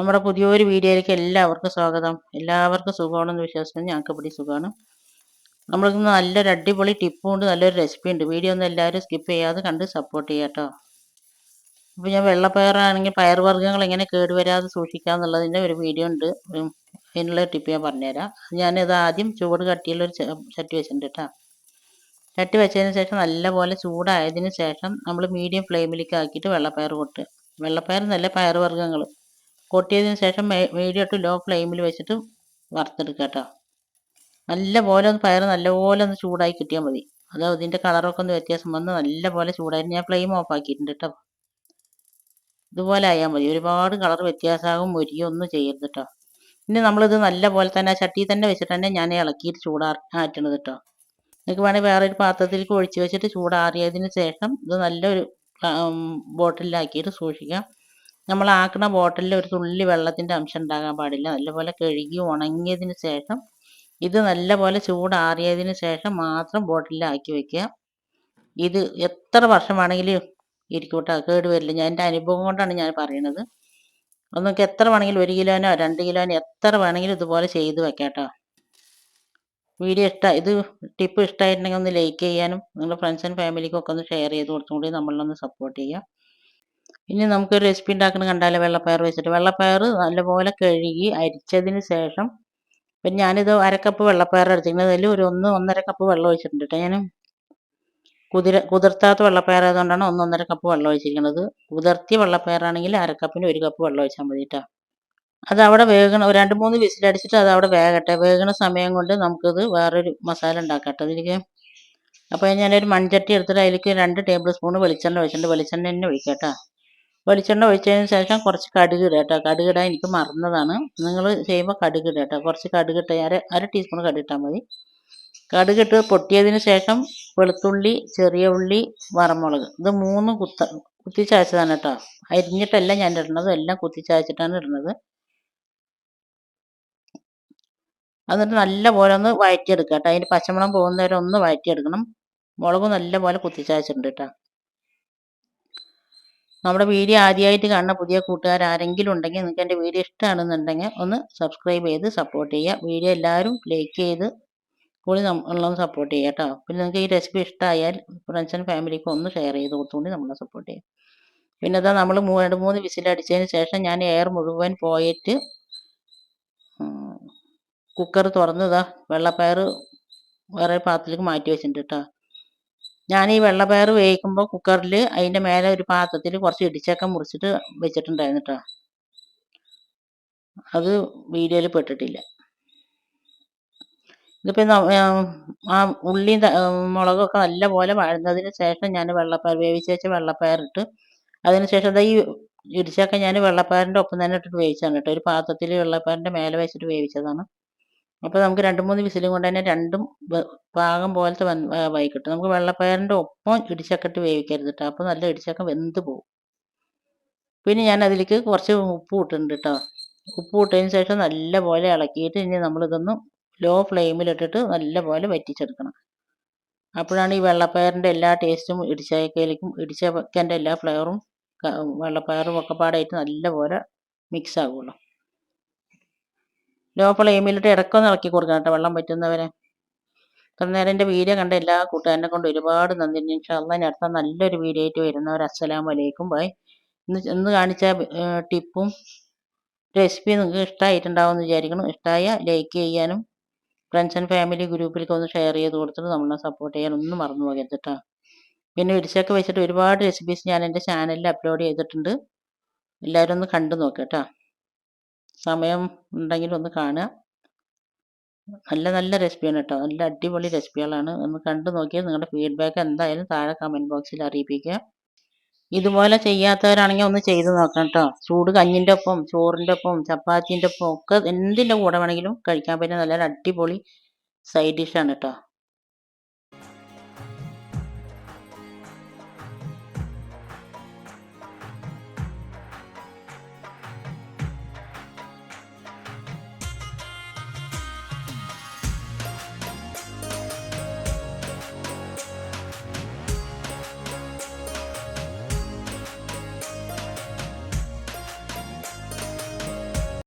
നമ്മുടെ പുതിയൊരു വീഡിയോയിലേക്ക് എല്ലാവർക്കും സ്വാഗതം. എല്ലാവർക്കും സുഖമാണെന്ന് വിശ്വസിക്കുന്നു ഞങ്ങൾക്ക് ഇവിടെ സുഖമാണ്. നമ്മൾക്ക് നല്ലൊരു അടിപൊളി ടിപ്പും ഉണ്ട് നല്ലൊരു റെസിപ്പി ഉണ്ട്. വീഡിയോ ഒന്നും എല്ലാവരും സ്കിപ്പ് ചെയ്യാതെ കണ്ട് സപ്പോർട്ട് ചെയ്യാം കേട്ടോ. അപ്പോൾ ഞാൻ വെള്ളപ്പയറാണെങ്കിൽ പയർവർഗങ്ങൾ എങ്ങനെ കേടുവരാതെ സൂക്ഷിക്കാം എന്നുള്ളതിന്റെ ഒരു വീഡിയോ ഉണ്ട്. അതിനുള്ള ടിപ്പ് ഞാൻ പറഞ്ഞുതരാം. ഞാനിത് ആദ്യം ചൂട് കട്ടിയുള്ള ഒരു ചട്ടി വെച്ചിട്ടുണ്ട് കേട്ടോ. ചട്ടി വെച്ചതിന് ശേഷം നല്ലപോലെ ചൂടായതിന് ശേഷം നമ്മൾ മീഡിയം ഫ്ലെയിമിലേക്ക് ആക്കിയിട്ട് വെള്ളപ്പയർ കൊട്ടുക വെള്ളപ്പയർ നല്ല പയറുവർഗങ്ങൾ കൊട്ടിയതിന് ശേഷം മീഡിയം ടു ലോ ഫ്ലെയിമിൽ വെച്ചിട്ട് വറുത്തെടുക്കുക കേട്ടോ നല്ല പോലെ ഒന്ന് പയർ നല്ലപോലെ ഒന്ന് ചൂടായി കിട്ടിയാൽ മതി. അത് അതിന്റെ കളറൊക്കെ ഒന്ന് വ്യത്യാസം വന്ന് നല്ല പോലെ ചൂടായിട്ട് ഞാൻ ഫ്ലെയിം ഓഫ് ആക്കിയിട്ടുണ്ട് കേട്ടോ ഇതുപോലെ ആയാൽ മതി. ഒരുപാട് കളർ വ്യത്യാസമാകും മുരിയോ ഒന്നും ചെയ്യരുത് കേട്ടോ പിന്നെ നമ്മളിത് നല്ല പോലെ തന്നെ ചട്ടിയിൽ തന്നെ വെച്ചിട്ട് തന്നെ ഞാൻ ഇളക്കിയിട്ട് ചൂടാ ആറ്റണത് കേട്ടോ നിങ്ങൾക്ക് വേണമെങ്കിൽ വേറെ ഒരു പാത്രത്തിലേക്ക് ഒഴിച്ച് വെച്ചിട്ട് ചൂടാറിയതിന് ശേഷം ഇത് നല്ലൊരു ബോട്ടിലാക്കിയിട്ട് സൂക്ഷിക്കാം. നമ്മൾ ആക്കുന്ന ബോട്ടിലിൽ ഒരു തുള്ളി വെള്ളത്തിന്റെ അംശം ഉണ്ടാകാൻ പാടില്ല. നല്ലപോലെ കഴുകി ഉണങ്ങിയതിന് ശേഷം ഇത് നല്ലപോലെ ചൂടാറിയതിന് ശേഷം മാത്രം ബോട്ടിലാക്കി വെക്കുക. ഇത് എത്ര വർഷം വേണമെങ്കിലും ഇരിക്കൂട്ട. കേട് വരില്ല. ഞാൻ എന്റെ അനുഭവം കൊണ്ടാണ് ഞാൻ പറയുന്നത്. ഒന്നൊക്കെ എത്ര വേണമെങ്കിലും ഒരു കിലോനോ രണ്ട് കിലോനോ എത്ര വേണമെങ്കിലും ഇതുപോലെ ചെയ്ത് വെക്കാട്ടോ. വീഡിയോ ഇഷ്ട ഇത് ടിപ്പ് ഇഷ്ടമായിട്ടുണ്ടെങ്കിൽ ഒന്ന് ലൈക്ക് ചെയ്യാനും നിങ്ങളുടെ ഫ്രണ്ട്സ് ആൻഡ് ഫാമിലിക്കൊക്കെ ഒന്ന് ഷെയർ ചെയ്ത് കൊടുത്തും കൂടി നമ്മളൊന്ന് സപ്പോർട്ട് ചെയ്യാം ഇനി നമുക്കൊരു റെസിപ്പി ഉണ്ടാക്കുന്നത് കണ്ടാലോ വെള്ളപ്പയർ വെച്ചിട്ട്. വെള്ളപ്പയർ നല്ലപോലെ കഴുകി അരിച്ചതിന് ശേഷം പിന്നെ ഞാനിത് അരക്കപ്പ് വെള്ളപ്പയർ എടുത്തിരിക്കുന്നത് അതിൽ ഒരു ഒന്ന് ഒന്നര കപ്പ് വെള്ളം ഒഴിച്ചിട്ടുണ്ട് കേട്ടോ ഞാൻ കുതിര കുതിർത്താത്ത വെള്ളപ്പയർ ആയതുകൊണ്ടാണ് ഒന്നൊന്നര കപ്പ് വെള്ളം ഒഴിച്ചിരിക്കുന്നത്. കുതിർത്തിയ വെള്ളപ്പയറാണെങ്കിൽ അരക്കപ്പിന് ഒരു കപ്പ് വെള്ളം ഒഴിച്ചാൽ മതി കേട്ടോ. അത് അവിടെ വേഗണം രണ്ട് മൂന്ന് വിസിലടിച്ചിട്ട് അത് അവിടെ വേകട്ടെ. വേഗണ സമയം കൊണ്ട് നമുക്കിത് വേറൊരു മസാല ഉണ്ടാക്കട്ടെ അതിലേക്ക് അപ്പോൾ ഞാനൊരു മൺചട്ടി എടുത്തിട്ട് അതിലേക്ക് രണ്ട് ടേബിൾ സ്പൂൺ വെളിച്ചെണ്ണ ഒഴിച്ചിട്ടുണ്ട്. വെളിച്ചെണ്ണ തന്നെ ഒഴിക്കാം കേട്ടോ. വെളിച്ചെണ്ണ ഒഴിച്ചതിന് ശേഷം കുറച്ച് കടുക് ഇടുക കേട്ടോ. കടുക് ഇടാൻ എനിക്ക് മറന്നതാണ്. നിങ്ങൾ ചെയ്യുമ്പോൾ കടുക് ഇടുക കേട്ടോ. കുറച്ച് കടുക് ഇട്ട് അര അര ടീസ്പൂൺ കടുക് ഇട്ടാൽ മതി. കടുക് ഇട്ട് പൊട്ടിയതിന് ശേഷം വെളുത്തുള്ളി ചെറിയ ഉള്ളി വറമുളക്. ഇത് മൂന്ന് കുത്ത കുത്തിച്ചാച്ചതാണ് കേട്ടോ. അരിഞ്ഞിട്ടല്ല ഞാൻ ഇടുന്നത്. എല്ലാം കുത്തിച്ചാച്ചിട്ടാണ് ഇടുന്നത്. എന്നിട്ട് നല്ല പോലെ ഒന്ന് വഴറ്റിയെടുക്കുക കേട്ടോ. അതിന്റെ പച്ചമുളക് പോകുന്നവരെ ഒന്ന് വഴറ്റിയെടുക്കണം. മുളക് നല്ല പോലെ കുത്തിച്ചാച്ചിട്ടുണ്ട് കേട്ടോ. നമ്മുടെ വീഡിയോ ആദ്യമായിട്ട് കാണുന്ന പുതിയ കൂട്ടുകാർ ആരെങ്കിലും ഉണ്ടെങ്കിൽ നിങ്ങൾക്ക് എന്റെ വീഡിയോ ഇഷ്ടമാണെന്നുണ്ടെങ്കിൽ ഒന്ന് സബ്സ്ക്രൈബ് ചെയ്ത് സപ്പോർട്ട് ചെയ്യുക. വീഡിയോ എല്ലാവരും ലൈക്ക് ചെയ്ത് കൂടി നമ്മളൊന്ന് സപ്പോർട്ട് ചെയ്യുക കേട്ടോ. പിന്നെ നിങ്ങൾക്ക് ഈ റെസിപ്പി ഇഷ്ടമായാൽ ഫ്രണ്ട്സ് ആൻഡ് ഫാമിലിക്ക് ഒന്ന് ഷെയർ ചെയ്ത് കൊടുത്തുകൊണ്ട് നമ്മളെ സപ്പോർട്ട് ചെയ്യുക. പിന്നെ അതാ നമ്മൾ രണ്ട് മൂന്ന് വിസിലടിച്ചതിന് ശേഷം ഞാൻ എയർ മുഴുവൻ പോയിട്ട് കുക്കർ തുറന്നതാ വെള്ളപ്പയർ വേറെ പാത്രത്തിലേക്ക് മാറ്റി വെച്ചിട്ടുണ്ട് കേട്ടോ. ഞാൻ ഈ വെള്ളപ്പയർ വേവിക്കുമ്പോൾ കുക്കറിൽ അതിന്റെ മേലെ ഒരു പാത്രത്തിൽ കുറച്ച് ഇടിച്ചക്ക മുറിച്ചിട്ട് വെച്ചിട്ടുണ്ടായിരുന്നു കേട്ടോ അത് വീഡിയോയിൽ പെട്ടിട്ടില്ല. ഇതിപ്പോൾ ആ ഉള്ളി മുളകൊക്കെ നല്ലപോലെ വഴന്നതിന് ശേഷം ഞാൻ വെള്ളപ്പയർ വേവിച്ച് വെച്ച വെള്ളപ്പയർ ഇട്ട് അതിന് ശേഷം ഈ ഇടിച്ചക്ക ഞാൻ വെള്ളപ്പയറിന്റെ ഒപ്പം തന്നെ ഇട്ടിട്ട് വേവിച്ചാണ് കേട്ടോ. ഒരു പാത്രത്തിൽ വെള്ളപ്പയറിന്റെ മേലെ വെച്ചിട്ട് വേവിച്ചതാണ്. അപ്പോൾ നമുക്ക് രണ്ട് മൂന്ന് വിസിലും കൊണ്ട് തന്നെ രണ്ടും പാകം പോലത്തെ വൈ കിട്ടും. നമുക്ക് വെള്ളപ്പയറിന്റെ ഒപ്പം ഇടിച്ചക്കട്ട് വേവിക്കരുത് കേട്ടോ അപ്പോൾ നല്ല ഇടിച്ചക്ക വെന്ത് പോകും പിന്നെ ഞാൻ അതിലേക്ക് കുറച്ച് ഉപ്പ് ഇട്ടിട്ടുണ്ട് കേട്ടോ ഉപ്പ് ഇട്ടതിന് ശേഷം നല്ല പോലെ ഇളക്കിയിട്ട് ഇനി നമ്മളിതൊന്ന് ലോ ഫ്ലെയിമിലിട്ടിട്ട് നല്ല പോലെ വറ്റിച്ചെടുക്കണം. അപ്പോഴാണ് ഈ വെള്ളപ്പയറിന്റെ എല്ലാ ടേസ്റ്റും ഇടിച്ചക്കയിലേക്കും ഇടിച്ചക്കന്റെ എല്ലാ ഫ്ലേവറും വെള്ളപ്പയറും ഒക്കെ പാടായിട്ട് നല്ല പോലെ മിക്സ് ആകുള്ളൂ ലോ ഫ്ലെയിമിലിട്ട് ഇടക്കൊന്ന് ഇളക്കി കൊടുക്കണം കേട്ടോ വെള്ളം പറ്റുന്നവരെ ഇത്ര നേരം എന്റെ വീഡിയോ കണ്ട എല്ലാ കൂട്ടുകാരനെ കൊണ്ട് ഒരുപാട് നന്ദി. ഇൻഷാല്ല ഞാൻ അടുത്ത നല്ലൊരു വീഡിയോ ആയിട്ട് വരുന്നവർ അസ്സലാം വലൈക്കും ബൈ. ഇന്ന് ഇന്ന് കാണിച്ച ടിപ്പും റെസിപ്പി നിങ്ങൾക്ക് ഇഷ്ടമായിട്ടുണ്ടാവും എന്ന് വിചാരിക്കണം ഇഷ്ടമായ ലൈക്ക് ചെയ്യാനും ഫ്രണ്ട്സ് ആൻഡ് ഫാമിലി ഗ്രൂപ്പിലേക്ക് ഒന്ന് ഷെയർ ചെയ്ത് കൊടുത്തിട്ട് നമ്മളെ സപ്പോർട്ട് ചെയ്യാൻ ഒന്നും മറന്നു പോകരുത് കേട്ടോ പിന്നെ ഇടിച്ചൊക്കെ വെച്ചിട്ട് ഒരുപാട് റെസിപ്പീസ് ഞാൻ എന്റെ ചാനലിൽ അപ്ലോഡ് ചെയ്തിട്ടുണ്ട്. എല്ലാവരും ഒന്ന് കണ്ടു നോക്കാം കേട്ടോ സമയം ഉണ്ടെങ്കിൽ ഒന്ന് കാണുക. നല്ല നല്ല റെസിപ്പിയാണ് കേട്ടോ. നല്ല അടിപൊളി റെസിപ്പികളാണ് ഒന്ന് കണ്ടു നോക്കിയാൽ നിങ്ങളുടെ ഫീഡ്ബാക്ക് എന്തായാലും താഴെ കമന്റ് ബോക്സിൽ അറിയിപ്പിക്കുക. ഇതുപോലെ ചെയ്യാത്തവരാണെങ്കിൽ ഒന്ന് ചെയ്ത് നോക്കണം കേട്ടോ. ചൂട് കഞ്ഞിന്റെ ഒപ്പം ചോറിന്റെ ഒപ്പം ചപ്പാത്തിന്റെ ഒപ്പം ഒക്കെ എന്തിന്റെ കൂടെ വേണമെങ്കിലും കഴിക്കാൻ പറ്റുന്ന നല്ലൊരു അടിപൊളി സൈഡ് ഡിഷാണ് കേട്ടോ.